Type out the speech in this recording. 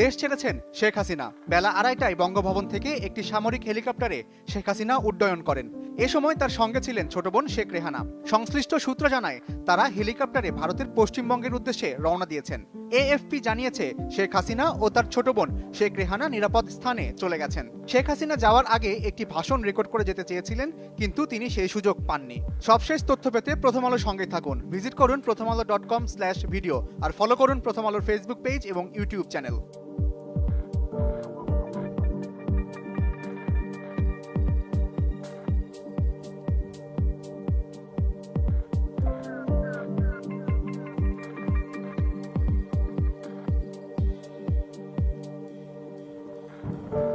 দেশ ছেড়েছেন শেখ হাসিনা। বেলা আড়াইটায় বঙ্গভবন থেকে একটি সামরিক হেলিকপ্টারে শেখ হাসিনা উড্ডয়ন করেন। এ সময় তার সঙ্গে ছিলেন ছোট বোন শেখ রেহানা। সংশ্লিষ্ট সূত্র জানায়, তারা হেলিকপ্টারে ভারতের পশ্চিমবঙ্গের উদ্দেশ্যে রওনা দিয়েছেন। এএফপি জানিয়েছে, শেখ হাসিনা ও তার ছোট বোন শেখ রেহানা নিরাপদ স্থানে চলে গেছেন। শেখ হাসিনা যাওয়ার আগে একটি ভাষণ রেকর্ড করে যেতে চেয়েছিলেন, কিন্তু তিনি সেই সুযোগ পাননি। সবশেষ তথ্য পেতে প্রথম আলোর সঙ্গে থাকুন। ভিজিট করুন Prothom Alo dot com slash video আর ফলো করুন প্রথম আলোর ফেসবুক পেজ এবং ইউটিউব চ্যানেল। you